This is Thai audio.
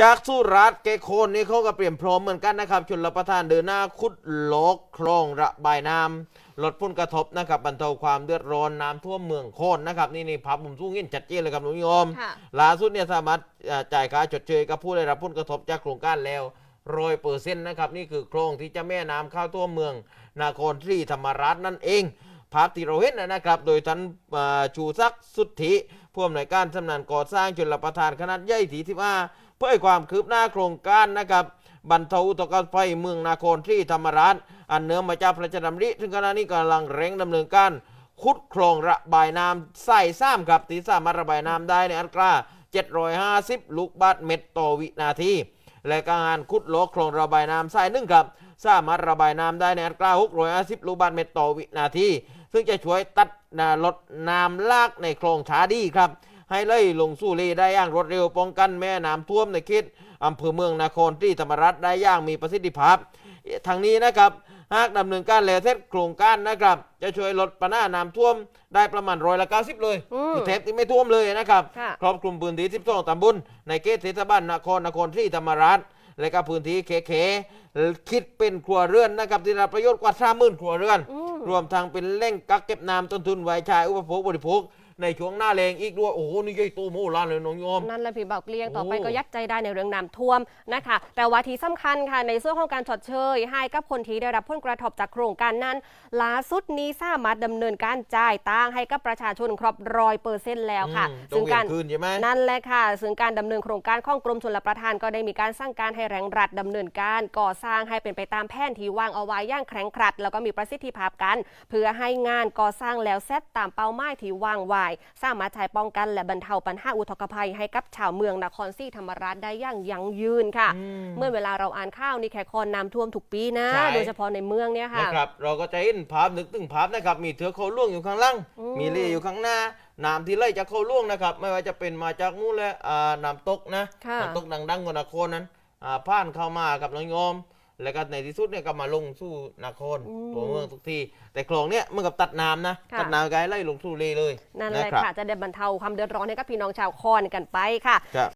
จากสุราษฎร์เกโคนนี่เขาก็เปลี่ยนพร้อมเหมือนกันนะครับชนรับประทานเดินหน้าขุดโลกคลองระบายน้ำลดผลกระทบนะครับบรรเทาความเดือดร้อนน้ำท่วมเมืองโคนนะครับนี่นี่ภาพมุมสูงยินชัดเจนเลยครับหนุโยมค่ะล่าสุดเนี่ยสามารถเอ่อจ่ายค่าชดเชยกับผู้ได้รับผลกระทบจากโครงการแล้วร้อยเปอร์เซ็นต์นะครับนี่คือโครงที่จะแม่น้ำเข้าท่วมเมือง นาครศรีธรรมราชนั่นเอง ภาพที่เรเห็นนะครับ โดยท่านชูศักดิ์สุทธิผู้อำนวยการสำนักก่อสร้างชนรับประทานขนาดใหญ่ที่ที่ว่าเพื่อให้ความคืบหน้าโครงการนะครับบรรเทาอุทกภัยเมืองนาครศรีธรรมราชอันเนื่องมาจากพระราชดำริถึงขณะนี้กำลังเร่งดำเนินการขุดคลองระบายน้ำใส่ซ้ำครับที่สามารถระบายน้ำได้ในอัตรา 750 ลูกบาศก์เมตรต่อวินาที และการขุดโลกคลองระบายน้ำใส่หนึ่งครับสามารถระบายน้ำได้ในอัตรา 650 ลูกบาศก์เมตรต่อวินาที ซึ่งจะช่วยตัดนาลดน้ำลากในคลองช้าดีครับ ให้ไหลลงสู่เลได้อย่างรวดเร็วป้องกันแม่น้ำท่วมในเขตอำเภอเมืองนครศรีธรรมราชได้อย่างมีประสิทธิภาพทางนี้นะครับหากดำเนินการแล้วเสร็จโครงการนะครับ จะช่วยลดปัญหาน้ำท่วมได้ประมาณร้อยละ90เลยอืมคือเทปที่ไม่ท่วมเลยนะครับค่ะครอบคลุมพื้นที่ 12ตำบลในเขตเทศบาลนครนครศรีธรรมราช และก็พื้นที่เคเคคิดเป็นครัวเรือนนะครับที่ได้รับประโยชน์กว่า30,000ครัวเรือนอืม รวมทั้งเป็นแหล่งกักเก็บน้ำต้นทุนไว้ใช้อุปโภคบริโภค ในช่วงหน้าแรงอีกด้วยโอ้โหนี่ใหญ่โตโมโหลานเลยน้องโยมนั่นแหละพี่บอกเลี้ยงต่อไปโอ้ก็ยัดใจได้ในเรื่องน้ำท่วมนะคะ แต่ว่าที่สำคัญค่ะในส่วนของการชดเชย ให้กับคนที่ได้รับผลกระทบจากโครงการนั้นล่าสุดนี้สามารถดำเนินการจ่ายตังค์ให้กับประชาชนครบร้อยเปอร์เซ็นต์แล้วค่ะอืมซึ่งการต้องเห็นคืนใช่ไหมนั่นแหละค่ะ ซึ่งการดำเนินโครงการของกรมชลประทานก็ได้มีการสร้างการให้แรงรัฐดำเนินการก่อสร้างให้เป็นไปตามแผนที่วางเอาไว้อย่างแข็งครัด แล้วก็มีประสิทธิภาพกัน เพื่อให้งานก่อสร้างแล้วเสร็จตามเป้าหมายที่วางไว้สามารถใช้ป้องกันและบรรเทาปัญหาอุทกภัยให้กับชาวเมืองนครศรีธรรมราชได้อย่างยั่งยืนค่ะอืมเมื่อเวลาเราอ่านข่าวนี่แค่คอนน้ำท่วมทุกปีนะใช่โดยเฉพาะในเมืองเนี่ยค่ะนะครับเราก็จะเห็นภาพนึกถึงภาพนะครับ มีเถือโคล่วงอยู่ข้างล่างอืมมีเรืออยู่ข้างหน้าน้ำที่ไหลจากโคล่วงนะครับ ไม่ว่าจะเป็นมาจากนู่นแหละอ่าน้ำตกนะค่ะน้ำตกดังๆกว่านครนั้นอ่าผ่านเข้ามากับน้องโยม แล้วก็ในที่สุดเนี่ยก็มาลงสู่นครอืม ตัวเมืองทุกทีแต่คลองเนี่ยมันกับตัดน้ำนะค่ะ ตัดน้ำไกลไล่ลงสู่เลเลยนั่นแหละครับ ค่ะจะได้บรรเทาความเดือดร้อนให้กับพี่น้องชาวคอนกันไปค่ะ ครับ